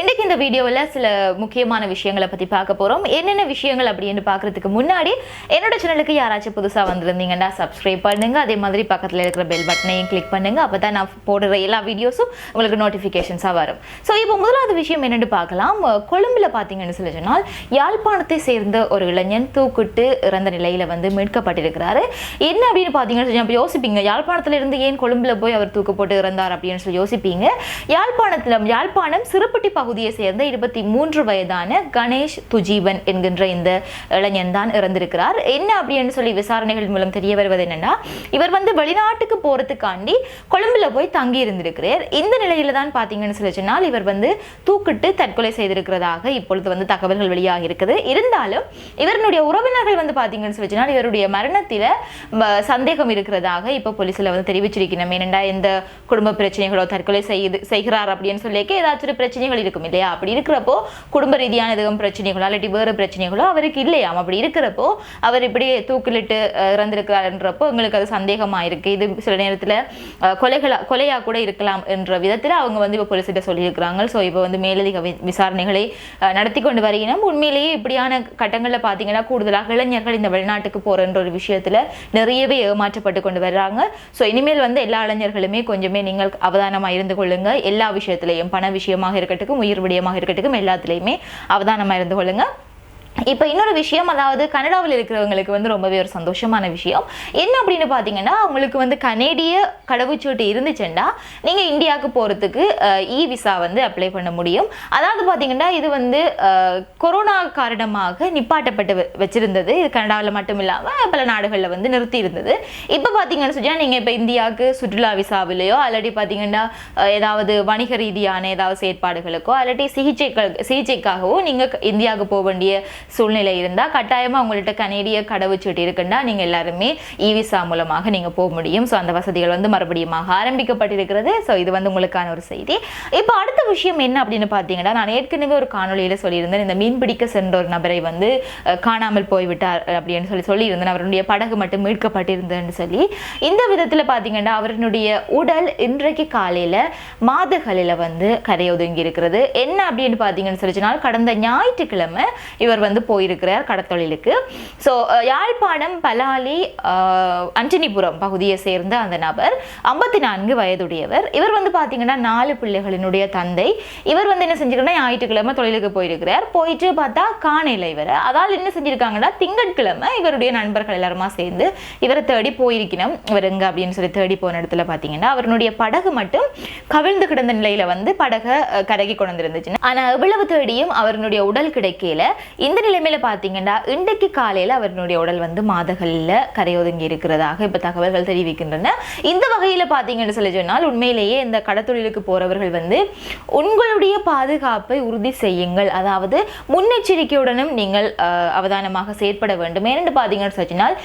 இன்றைக்கு இந்த வீடியோவில் சில முக்கியமான விஷயங்களை பற்றி பார்க்க போகிறோம் என்னென்ன விஷயங்கள் அப்படின்னு பார்க்குறதுக்கு முன்னாடி என்னோட சேனலுக்கு யாராச்சும் புதுசாக வந்திருந்தீங்கன்னா சப்ஸ்கிரைப் பண்ணுங்க. அதே மாதிரி பக்கத்தில் இருக்கிற பெல் பட்டனையும் கிளிக் பண்ணுங்க. அப்போ தான் நான் போடுற எல்லா வீடியோஸும் உங்களுக்கு நோட்டிஃபிகேஷன்ஸாக வரும். ஸோ இப்போ முதலாவது விஷயம் என்னென்னு பார்க்கலாம். கொழும்பில் பார்த்தீங்கன்னு சொல்லி சொன்னால் யாழ்ப்பாணத்தை சேர்ந்த ஒரு இளைஞன் தூக்கிட்டு இறந்த நிலையில் வந்து மீட்கப்பட்டிருக்கிறாரு. என்ன அப்படின்னு பார்த்தீங்கன்னு சொல்லி அப்போ யோசிப்பீங்க. யாழ்ப்பாணத்திலிருந்து ஏன் கொழும்பில் போய் அவர் தூக்கு போட்டு இறந்தார் அப்படின்னு சொல்லி யோசிப்பீங்க. யாழ்ப்பாணத்தில் யாழ்ப்பாணம் சிறுப்பட்டி பகுதியை சேர்ந்த இருபத்தி மூன்று வயதான கணேஷ் துஜீவன் என்கின்ற இந்த இளைஞன் தான் இறந்திருக்கிறார். என்ன அப்படின்னு சொல்லி விசாரணைகள் மூலம் தெரிய வருவது என்னன்னா இவர் வந்து வெளிநாட்டுக்கு போறதுக்காண்டி கொழும்புல போய் தங்கி இருந்திருக்கிறார். இந்த நிலையில தான் பார்த்தீங்கன்னு சொல்லி சொன்னால் இவர் வந்து தூக்கிட்டு தற்கொலை செய்திருக்கிறதாக இப்பொழுது வந்து தகவல்கள் வெளியாக இருக்குது. இருந்தாலும் இவருடைய உறவினர்கள் வந்து பார்த்தீங்கன்னு சொல்லி சொன்னால் இவருடைய மரணத்தில சந்தேகம் இருக்கிறதாக இப்போ போலீஸில் வந்து தெரிவிச்சிருக்கணும் ஏனெண்டா எந்த குடும்ப பிரச்சனைகளோ தற்கொலை செய்து செய்கிறார் அப்படின்னு சொல்லிக்க ஏதாச்சும் பிரச்சனைகள் இருக்கு இருக்கும் இல்லையா? அப்படி இருக்கிறப்போ குடும்ப ரீதியான எதுவும் பிரச்சனைகளோ இல்லாட்டி வேறு பிரச்சனைகளோ அவருக்கு இல்லையாம் அப்படி இருக்கிறப்போ அவர் இப்படி தூக்கிலிட்டு அஹ், எங்களுக்கு அது சந்தேகமா இருக்கு இது சில நேரத்துல கொலைகளாக கொலைகளா கொலையா கூட இருக்கலாம் என்ற விதத்துல அவங்க வந்து இப்போ போலீஸ்கிட்ட சொல்லியிருக்கிறாங்க. ஸோ இப்போ வந்து மேலதிக வி- விசாரணைகளை நடத்தி கொண்டு வருகிறோம் உண்மையிலேயே இப்படியான கட்டங்களில் பார்த்தீங்கன்னா கூடுதலாக இளைஞர்கள் இந்த வெளிநாட்டுக்கு போகிறன்ற ஒரு விஷயத்துல நிறையவே ஏமாற்றப்பட்டு கொண்டு வர்றாங்க. ஸோ இனிமேல் வந்து எல்லா இளைஞர்களுமே கொஞ்சமே நீங்கள் அவதானமாக இருந்து கொள்ளுங்க. எல்லா விஷயத்திலையும் பண விஷயமாக இருக்கட்டும் உயிர் விடயமாக இருக்கட்டும் எல்லாத்துலேயுமே அவதானமாக இருந்து கொள்ளுங்க. இப்போ இன்னொரு விஷயம் அதாவது கனடாவில் இருக்கிறவங்களுக்கு வந்து ரொம்பவே ஒரு சந்தோஷமான விஷயம். என்ன அப்படின்னு பார்த்தீங்கன்னா அவங்களுக்கு வந்து கனேடிய கடவுச்சீட்டு இருந்துச்சுன்னா நீங்கள் இந்தியாவுக்கு போகிறதுக்கு இ விசா வந்து அப்ளை பண்ண முடியும். அதாவது பார்த்தீங்கன்னா இது வந்து கொரோனா காரணமாக நிப்பாட்டப்பட்டு வச்சிருந்தது. இது கனடாவில் மட்டும் இல்லாமல் பல நாடுகளில் வந்து நிறுத்தி இருந்தது இப்போ பார்த்தீங்கன்னு சொன்னால் நீங்கள் இப்போ இந்தியாவுக்கு சுற்றுலா விசாவிலையோ அல்லாட்டி பார்த்தீங்கன்னா ஏதாவது வணிக ரீதியான ஏதாவது செயற்பாடுகளுக்கோ அல்லாட்டி சிகிச்சைகள் சிகிச்சைக்காகவோ நீங்கள் இந்தியாவுக்கு போக வேண்டிய சூழ்நிலை இருந்தால் கட்டாயமாக உங்கள்கிட்ட கனேடிய கடவுச்சீட்டு இருக்குன்னா நீங்கள் எல்லாருமே இ விசா மூலமாக நீங்கள் போக முடியும். ஸோ அந்த வசதிகள் வந்து மறுபடியுமாக ஆரம்பிக்கப்பட்டிருக்கிறது. ஸோ இது வந்து உங்களுக்கான ஒரு செய்தி. இப்போ அடுத்த விஷயம் என்ன அப்படின்னு பார்த்தீங்கன்னா நான் ஏற்கனவே ஒரு காணொலியில் சொல்லியிருந்தேன். இந்த மீன்பிடிக்க சென்ற ஒரு நபரை வந்து காணாமல் போய்விட்டார் அப்படின்னு சொல்லி சொல்லியிருந்தேன். அவருடைய படகு மட்டும் மீட்கப்பட்டிருந்ததுன்னு சொல்லி. இந்த விதத்தில் பார்த்தீங்கன்னா அவருடைய உடல் இன்றைக்கு காலையில் மாதகளில் வந்து கரையொதுங்கி இருக்கிறது. என்ன அப்படின்னு பார்த்தீங்கன்னு சொல்லிச்சுனால் கடந்த ஞாயிற்றுக்கிழமை இவர் வந்து போயிருக்கிறார் கடத்தொழிலுக்கு. ஸோ யாழ்ப்பாணம் பலாலி அஞ்சனிபுரம் பகுதியை சேர்ந்த அந்த நபர் ஐம்பத்தி நான்கு வயதுடையவர். இவர் வந்து பார்த்தீங்கன்னா நாலு பிள்ளைகளினுடைய தந்தை. இவர் வந்து என்ன செஞ்சிருக்கா ஞாயிற்றுக்கிழமை தொழிலுக்கு போயிருக்கிறார். போயிட்டு பார்த்தா காணையில் இவர். அதால் என்ன செஞ்சிருக்காங்கன்னா திங்கட்கிழமை இவருடைய நண்பர்கள் எல்லாருமா சேர்ந்து இவரை தேடி போயிருக்கணும். இவர் எங்க அப்படின்னு சொல்லி தேடி போன இடத்துல பார்த்தீங்கன்னா அவருடைய படகு மட்டும் கவிழ்ந்து கிடந்த நிலையில வந்து படகை கரகி கொண்டு வந்துருந்துச்சு. ஆனா எவ்வளவு தேடியும் அவருடைய உடல் கிடைக்கல. இந்த நிலைமையில பார்த்தீங்கன்னா இன்றைக்கு காலையில் அவருடைய உடல் வந்து மாதகளில் கரையொதுங்கி இருக்கிறதாக இப்போ தகவல்கள் தெரிவிக்கின்றன. இந்த வகையில் பார்த்தீங்கன்னு சொல்லி சொன்னால் உண்மையிலேயே இந்த கடத்தொழிலுக்கு போகிறவர்கள் வந்து உங்களுடைய பாதுகாப்பை உறுதி செய்யுங்கள். அதாவது முன்னெச்சரிக்கையுடனும் நீங்கள் அவதானமாக செயற்பட வேண்டும். ஏனென்று பார்த்தீங்கன்னு சொன்னால்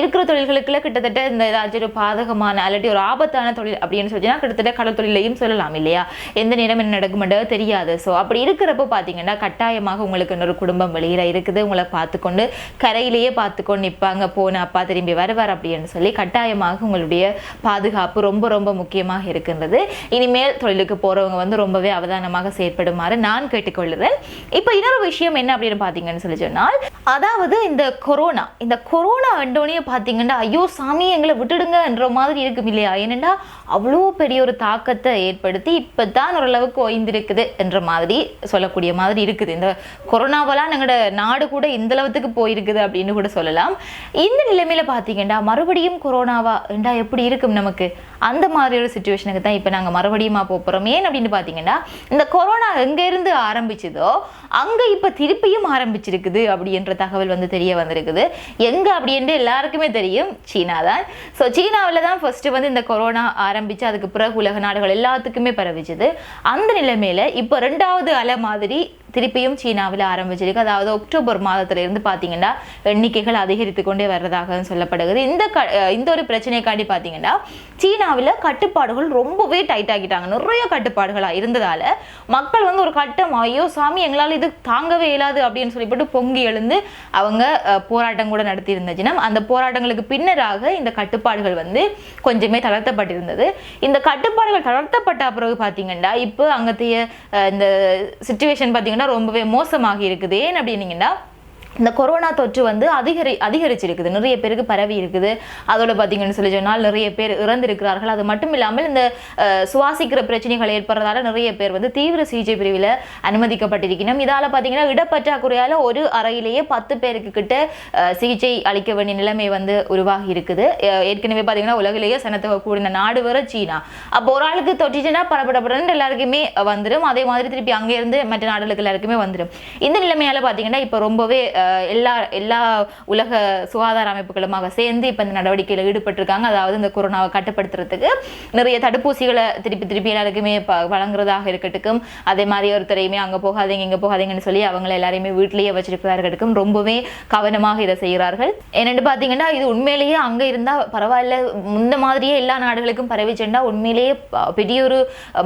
இருக்கிற தொழில்களுக்குள்ள கிட்டத்தட்ட இந்த ஏதாச்சும் ஒரு பாதகமான அல்லாட்டி ஒரு ஆபத்தான தொழில் அப்படின்னு சொல்லி கிட்டத்தட்ட கடல் தொழிலையும் சொல்லலாம் இல்லையா? எந்த நேரம் என்ன நடக்குமென்றது தெரியாது. ஸோ அப்படி இருக்கிறப்ப பார்த்தீங்கன்னா கட்டாயமாக உங்களுக்கு இன்னொரு குடும்பம் வெளியிற இருக்குது. உங்களை பார்த்துக்கொண்டு கரையிலேயே பார்த்துக்கொண்டு நிற்பாங்க. போன அப்பா திரும்பி வருவார் அப்படின்னு சொல்லி கட்டாயமாக உங்களுடைய பாதுகாப்பு ரொம்ப ரொம்ப முக்கியமாக இருக்கின்றது. இனிமேல் தொழிலுக்கு போறவங்க வந்து ரொம்பவே அவதானமாக செயற்படுமாறு நான் கேட்டுக்கொள்கிறேன். இப்போ இன்னொரு விஷயம் என்ன அப்படின்னு பார்த்தீங்கன்னு சொல்லி சொன்னால் அதாவது இந்த கொரோனா இந்த கொரோனா வந்தோடனே பார்த்தீங்கன்னா ஐயோ சாமி எங்களை விட்டுடுங்கன்ற மாதிரி இருக்கும் இல்லையா? ஏனெண்டா அவ்வளோ பெரிய ஒரு தாக்கத்தை ஏற்படுத்தி இப்போ தான் ஓரளவுக்கு ஓய்ந்திருக்குது என்ற மாதிரி சொல்லக்கூடிய மாதிரி இருக்குது. இந்த கொரோனாவெல்லாம் எங்களோட நாடு கூட இந்த அளவுக்கு போயிருக்குது அப்படின்னு கூட சொல்லலாம். இந்த நிலைமையில பார்த்தீங்கன்னா மறுபடியும் கொரோனாவா என்றா எப்படி இருக்கும் நமக்கு? அந்த மாதிரி ஒரு சுச்சுவேஷனுக்கு தான் இப்போ நாங்கள் மறுபடியுமா போகிறோம் ஏன் அப்படின்னு பார்த்தீங்கன்னா இந்த கொரோனா எங்கேருந்து ஆரம்பிச்சதோ அங்கே இப்போ திருப்பியும் ஆரம்பிச்சிருக்குது அப்படின்ற தகவல் வந்து தெரிய வந்திருக்குது. எங்கே அப்படின்ட்டு எல்லாருக்குமே தெரியும். சீனா தான். ஸோ சீனாவில் தான் ஃபர்ஸ்ட்டு வந்து இந்த கொரோனா ஆரம்பிச்சு அதுக்கு பிறகு உலக நாடுகள் எல்லாத்துக்குமே பரவிச்சுது. அந்த நிலைமையில் இப்போ ரெண்டாவது அலை மாதிரி திருப்பியும் சீனாவில் ஆரம்பிச்சிருக்கு. அதாவது அக்டோபர் மாதத்திலிருந்து பார்த்தீங்கன்னா எண்ணிக்கைகள் அதிகரித்து கொண்டே வர்றதாக சொல்லப்படுகிறது. இந்த க- இந்த ஒரு பிரச்சனைக்காண்டி பார்த்தீங்கன்னா சீனாவில் கட்டுப்பாடுகள் ரொம்பவே டைட் ஆகிட்டாங்க நிறைய கட்டுப்பாடுகளாக இருந்ததால மக்கள் வந்து ஒரு கட்டம் ஐயோ சாமி எங்களால் இது தாங்கவே இயலாது அப்படின்னு சொல்லிவிட்டு பொங்கி எழுந்து அவங்க போராட்டம் கூட நடத்தி இருந்துச்சுன்னா அந்த போராட்டங்களுக்கு பின்னராக இந்த கட்டுப்பாடுகள் வந்து கொஞ்சமே தளர்த்தப்பட்டிருந்தது. இந்த கட்டுப்பாடுகள் தளர்த்தப்பட்ட பிறகு பார்த்தீங்கன்னா இப்போ அங்கத்தைய இந்த சுச்சுவேஷன் பார்த்தீங்கன்னா ரொம்பவே மோசமாகி இருக்குது. ஏன் அப்படின்னீங்கன்னா இந்த கொரோனா தொற்று வந்து அதிகரி அதிகரிச்சிருக்குது. நிறைய பேருக்கு பரவி இருக்குது. அதோட பார்த்தீங்கன்னு சொல்லி சொன்னால் நிறைய பேர் இறந்திருக்கிறார்கள். அது மட்டும் இல்லாமல் இந்த சுவாசிக்கிற பிரச்சனைகள் ஏற்படுறதால நிறைய பேர் வந்து தீவிர சிகிச்சை பிரிவில் அனுமதிக்கப்பட்டிருக்கணும் இதால் பார்த்தீங்கன்னா இடப்பற்றாக்குறையால் ஒரு அறையிலேயே பத்து பேருக்கு கிட்ட சிகிச்சை அளிக்க வேண்டிய நிலைமை வந்து உருவாகி இருக்குது. ஏற்கனவே பார்த்தீங்கன்னா உலகிலேயே சனத்தொகை கூடின நாடு வேற சீனா. அப்போ ஒரு ஆளுக்கு தொற்றிச்சுன்னா படப்படப்படன்னு எல்லாருக்குமே வந்துடும் அதே மாதிரி திருப்பி அங்கேருந்து மற்ற நாடுகளுக்கு எல்லாருக்குமே வந்துடும் இந்த நிலைமையால் பார்த்தீங்கன்னா இப்போ ரொம்பவே எல்லா எல்லா உலக சுகாதார அமைப்புகளுமாக சேர்ந்து இப்போ இந்த நடவடிக்கையில் ஈடுபட்டிருக்காங்க. அதாவது இந்த கொரோனாவை கட்டுப்படுத்துறதுக்கு நிறைய தடுப்பூசிகளை திருப்பி திருப்பி எல்லாருக்குமே ப- வழங்குறதாக இருக்கட்டும். அதே மாதிரி ஒருத்தரையுமே அங்கே போகாதீங்க இங்கே போகாதீங்கன்னு சொல்லி அவங்கள எல்லாரையுமே வீட்டிலேயே வச்சிருக்கிறதா இருக்கட்டும் ரொம்பவே கவனமாக இதை செய்கிறார்கள். என்னென்னு பார்த்தீங்கன்னா இது உண்மையிலேயே அங்கே இருந்தால் பரவாயில்ல. முன்ன மாதிரியே எல்லா நாடுகளுக்கும் பரவி சென்றா உண்மையிலேயே பெரிய ஒரு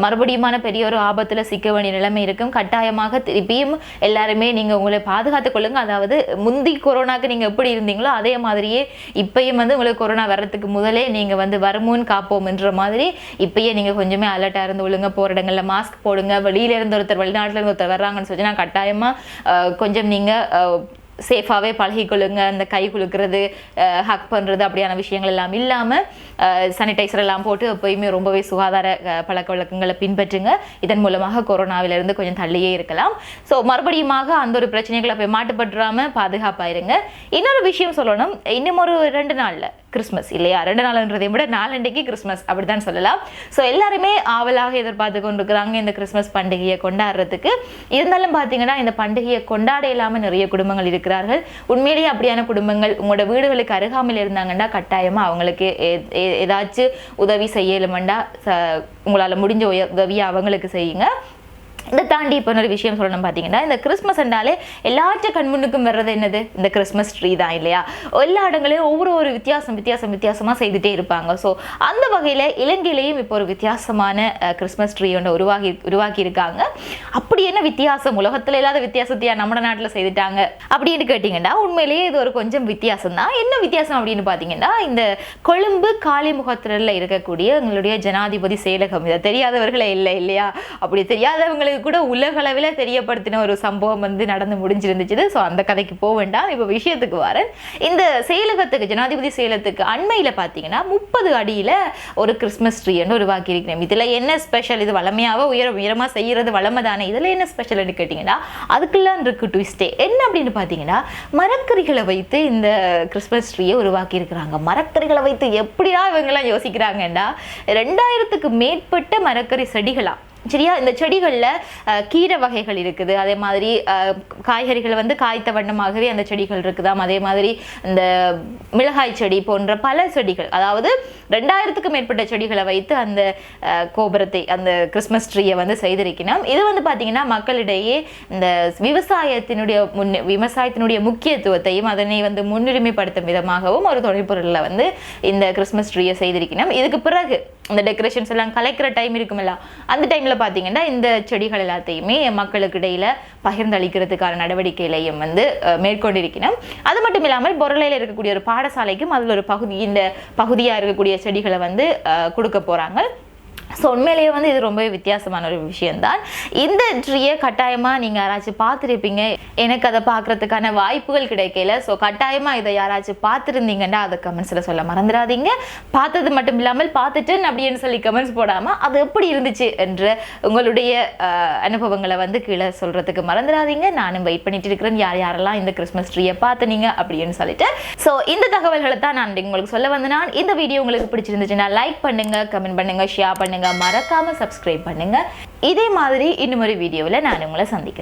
மறுபடியுமான பெரிய ஒரு ஆபத்தில் சிக்க வேண்டிய நிலைமை இருக்கும். கட்டாயமாக திருப்பியும் எல்லாருமே நீங்கள் உங்களை பாதுகாத்துக் கொள்ளுங்க. அதாவது முந்தி கொரோனாக்கு நீங்கள் எப்படி இருந்தீங்களோ அதே மாதிரியே இப்பயும் வந்து உங்களுக்கு கொரோனா வர்றதுக்கு முதலே நீங்கள் வந்து வருமுன் காப்போம்ன்ற மாதிரி இப்பயே நீங்கள் கொஞ்சமே அலர்ட்டாக இருந்து ஒழுங்க போகிற இடங்களில் மாஸ்க் போடுங்க. வெளியில இருந்து ஒருத்தர் வெளிநாட்டுல இருந்து ஒருத்தர் வர்றாங்கன்னு சொல்லி நான் கட்டாயமாக கொஞ்சம் நீங்கள் சேஃபாகவே பழகிக்கொள்ளுங்க அந்த கை குலுக்கிறது ஹக் பண்ணுறது அப்படியான விஷயங்கள் எல்லாம் இல்லாமல் சானிடைசர் எல்லாம் போட்டு எப்பயுமே ரொம்பவே சுகாதார பழக்க வழக்கங்களை பின்பற்றுங்க. இதன் மூலமாக கொரோனாவிலிருந்து கொஞ்சம் தள்ளியே இருக்கலாம். ஸோ மறுபடியுமாக அந்த ஒரு பிரச்சனைகளை போய் மாட்டுப்பட்டுறாமல் பாதுகாப்பாயிருங்க. இன்னொரு விஷயம் சொல்லணும். இன்னும் ஒரு ரெண்டு நாளில் கிறிஸ்மஸ் இல்லையா? ரெண்டு நாள்ன்றதை விட நாலண்டைக்கு கிறிஸ்மஸ் அப்படிதான் சொல்லலாம். ஸோ எல்லாருமே ஆவலாக எதிர்பார்த்து கொண்டிருக்கிறாங்க இந்த கிறிஸ்மஸ் பண்டிகையை கொண்டாடுறதுக்கு. இருந்தாலும் பார்த்தீங்கன்னா இந்த பண்டிகையை கொண்டாட இல்லாமல் நிறைய குடும்பங்கள் இருக்கிறார்கள். உண்மையிலேயே அப்படியான குடும்பங்கள் உங்களோட வீடுகளுக்கு அருகாமையில் இருந்தாங்கன்னா கட்டாயமாக அவங்களுக்கு ஏதாச்சும் உதவி செய்யலுமெண்டா உங்களால் முடிஞ்ச உய- உதவியை அவங்களுக்கு செய்யுங்க. இதை தாண்டி இப்போ ஒரு விஷயம் சொல்லணும் பார்த்தீங்கன்னா இந்த கிறிஸ்மஸ் என்றாலே எல்லாற்ற கண்முன்னுக்கும் வர்றது என்னது? இந்த கிறிஸ்மஸ் ட்ரீ தான் இல்லையா? எல்லா இடங்களையும் ஒவ்வொரு ஒரு வித்தியாசம் வித்தியாசம் வித்தியாசமாக செய்துட்டே இருப்பாங்க. ஸோ அந்த வகையில் இலங்கையிலையும் இப்போ ஒரு வித்தியாசமான கிறிஸ்மஸ் ட்ரீ ஒன்று உருவாகி உருவாக்கி இருக்காங்க. அப்படி என்ன வித்தியாசம்? உலகத்தில் இல்லாத வித்தியாசத்தையா நம்ம நாட்டில் செய்துட்டாங்க? அப்படின்னு கேட்டிங்கன்னா உண்மையிலேயே இது ஒரு கொஞ்சம் வித்தியாசம் தான். என்ன வித்தியாசம் அப்படின்னு பார்த்தீங்கன்னா இந்த கொழும்பு காளிமுகத்திரில் இருக்கக்கூடிய எங்களுடைய ஜனாதிபதி செயலகம் இதை தெரியாதவர்களே இல்லை இல்லையா? அப்படி தெரியாதவங்களுக்கு கூட உலகளவில் தெரியப்படுத்தின ஒரு சம்பவம் வந்து நடந்து முடிஞ்சிருந்துச்சு ஸோ அந்த கதைக்கு போக வேண்டாம். இப்போ விஷயத்துக்கு வரேன். இந்த செயலகத்துக்கு ஜனாதிபதி செயலகத்துக்கு அண்மையில் பார்த்தீங்கன்னா முப்பது அடியில் ஒரு கிறிஸ்மஸ் ட்ரீன்னு உருவாக்கி இருக்கிறேன். இதில் என்ன ஸ்பெஷல் இது வளமையாக உயர உயரமாக செய்கிறது வளமை தானே? இதில் என்ன ஸ்பெஷல்னு கேட்டிங்கன்னா அதுக்கெல்லாம் இருக்கு ட்விஸ்டே என்ன அப்படின்னு பார்த்தீங்கன்னா மரக்கறிகளை வைத்து இந்த கிறிஸ்மஸ் ட்ரீயை உருவாக்கி இருக்கிறாங்க மரக்கறிகளை வைத்து எப்படிடா இவங்கெல்லாம் யோசிக்கிறாங்கன்னா ரெண்டாயிரத்துக்கு மேற்பட்ட மரக்கறி செடிகளாக சரியா? இந்த செடிகளில் கீரை வகைகள் இருக்குது. அதே மாதிரி காய்கறிகள் வந்து காய்த்த வண்ணமாகவே அந்த செடிகள் இருக்குதாம். அதே மாதிரி இந்த மிளகாய் செடி போன்ற பல செடிகள் அதாவது ரெண்டாயிரத்துக்கும் மேற்பட்ட செடிகளை வைத்து அந்த கோபுரத்தை அந்த கிறிஸ்மஸ் ட்ரீயை வந்து செய்திருக்கணும் இது வந்து பார்த்தீங்கன்னா மக்களிடையே இந்த விவசாயத்தினுடைய முன் விவசாயத்தினுடைய முக்கியத்துவத்தையும் அதனை வந்து முன்னுரிமைப்படுத்தும் விதமாகவும் ஒரு தொழில்பொருளில் வந்து இந்த கிறிஸ்மஸ் ட்ரீயை செய்திருக்கணும் இதுக்கு பிறகு இந்த டெக்கரேஷன்ஸ் எல்லாம் கலைக்கிற டைம் இருக்குமில்ல அந்த டைமில் பார்த்தீங்கன்னா இந்த செடிகள் எல்லாத்தையுமே மக்களுக்கு இடையில பகிர்ந்தளிக்கிறதுக்கான நடவடிக்கையிலையும் வந்து அஹ், மேற்கொண்டிருக்கணும். அது மட்டும் இல்லாமல் பொருளையில் இருக்கக்கூடிய ஒரு பாடசாலைக்கும் அதில் ஒரு பகுதி இந்த பகுதியாக இருக்கக்கூடிய செடிகளை வந்து கொடுக்க போகிறாங்க ஸோ உண்மையிலேயே வந்து இது ரொம்பவே வித்தியாசமான ஒரு விஷயம்தான். இந்த ட்ரீயை கட்டாயமாக நீங்கள் யாராச்சும் பார்த்துருப்பீங்க. எனக்கு அதை பார்க்குறதுக்கான வாய்ப்புகள் கிடைக்கல. ஸோ கட்டாயமாக இதை யாராச்சும் பார்த்துருந்தீங்கன்னா அதை கமெண்ட்ஸில் சொல்ல மறந்துடாதீங்க. பார்த்தது மட்டும் இல்லாமல் பார்த்துட்டேன் அப்படின்னு சொல்லி கமெண்ட்ஸ் போடாமல் அது எப்படி இருந்துச்சு என்ற உங்களுடைய அனுபவங்களை வந்து கீழே சொல்கிறதுக்கு மறந்துடாதீங்க. நானும் வெயிட் பண்ணிட்டு இருக்கிறேன். யார் யாரெல்லாம் இந்த கிறிஸ்மஸ் ட்ரீயை பார்த்துனீங்க அப்படின்னு சொல்லிட்டு. ஸோ இந்த தகவல்களை தான் நான் உங்களுக்கு சொல்ல வந்து நான் இந்த வீடியோ உங்களுக்கு பிடிச்சிருந்துச்சுன்னா லைக் பண்ணுங்கள் கமெண்ட் பண்ணுங்க ஷேர் பண்ணுங்கள் மறக்காம சப்ஸ்கிரைப் பண்ணுங்க. இதே மாதிரி இன்னும் ஒரு வீடியோவில் நான் உங்களை சந்திக்கிறேன்.